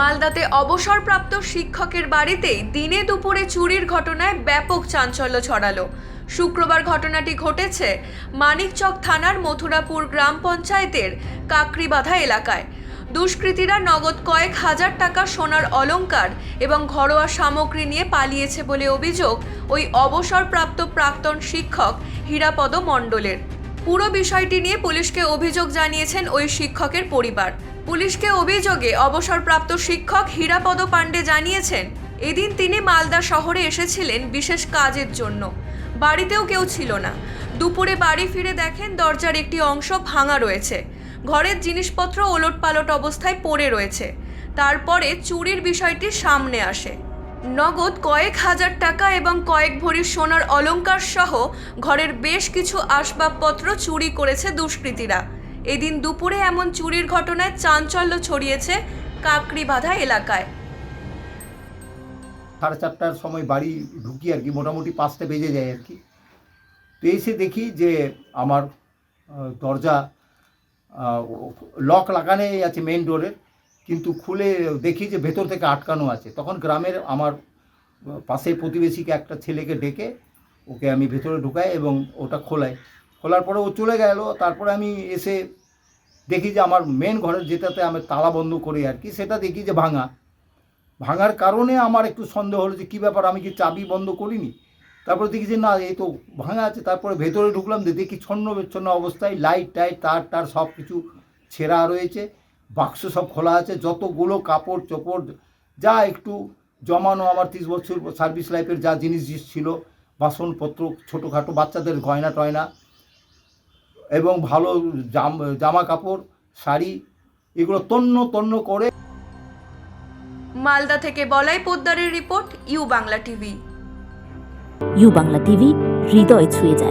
মালদাতে অবসরপ্রাপ্ত শিক্ষকের বাড়িতেই দিনে দুপুরে চুরির ঘটনায় ব্যাপক চাঞ্চল্য ছড়ালো। শুক্রবার ঘটনাটি ঘটেছে মানিকচক থানার মথুরাপুর গ্রাম পঞ্চায়েতের কাকরিবাধা এলাকায়। দুষ্কৃতীরা নগদ কয়েক হাজার টাকা সোনার অলংকার এবং ঘরোয়া সামগ্রী নিয়ে পালিয়েছে বলে অভিযোগ ওই অবসরপ্রাপ্ত প্রাক্তন শিক্ষক হীরাপদ মণ্ডলের। পুরো বিষয়টি নিয়ে পুলিশকে অভিযোগ জানিয়েছেন ওই শিক্ষকের পরিবার। পুলিশকে অভিযোগে অবসরপ্রাপ্ত শিক্ষক হীরাপদ পাণ্ডে জানিয়েছেন, এদিন তিনি মালদা শহরে এসেছিলেন বিশেষ কাজের জন্য। বাড়িতেও কেউ ছিল না। দুপুরে বাড়ি ফিরে দেখেন দরজার একটি অংশ ভাঙা রয়েছে। ঘরের জিনিসপত্র ওলটপালট অবস্থায় পড়ে রয়েছে। তারপরে চুরির বিষয়টি সামনে আসে। নগদ কয়েক হাজার টাকা এবং কয়েক ভরি সোনার অলংকার সহ ঘরের বেশ কিছু আসবাবপত্র চুরি করেছে দুষ্কৃতীরা। এদিন দুপুরে এমন চুরির ঘটনায় চাঞ্চল্য ছড়িয়েছে কাকরিবাধা এলাকায়। সাড়ে চারটার সময় বাড়ি ঢুকি আর কি, মোটামুটি পাঁচটা বেজে যায় আর কি। তো এসে দেখি যে আমার দরজা লক লাগানোই আছে মেন ডোরের কিন্তু খুলে দেখি যে ভেতর থেকে আটকানো আছে। তখন গ্রামের আমার পাশের প্রতিবেশীকে একটা ছেলেকে ডেকে ওকে আমি ভেতরে ঢুকাই এবং ওটা খোলাই। খোলার পরে ও চলে গেল। তারপরে আমি এসে দেখি যে আমার মেন ঘরের যেটাতে আমি তালা বন্ধ করি আর কি, সেটা দেখি যে ভাঙা। ভাঙার কারণে আমার একটু সন্দেহ হলো যে কী ব্যাপার, আমি কি চাবি বন্ধ করিনি? তারপরে দেখি যে না, এই তো ভাঙা আছে। তারপরে ভেতরে ঢুকলাম, দেখি ছন্ন বিচ্ছন্ন অবস্থায় লাইট টাইট তার টার সব কিছু ছেঁড়া রয়েছে। বাক্স সব খোলা আছে যতগুলো কাপড় চোপড় যা একটু জমানো আমার তিরিশ বছর সার্ভিস লাইফের যা জিনিস ছিল বাসনপত্র ছোটোখাটো বাচ্চাদের গয়না টয়না এবং ভালো জাম জামা কাপড় শাড়ি এগুলো তন্ন তন্ন করে মালদা থেকে বলাই পোদ্দারের report U Bangla TV. U Bangla TV হৃদয় ছুঁয়ে যায়।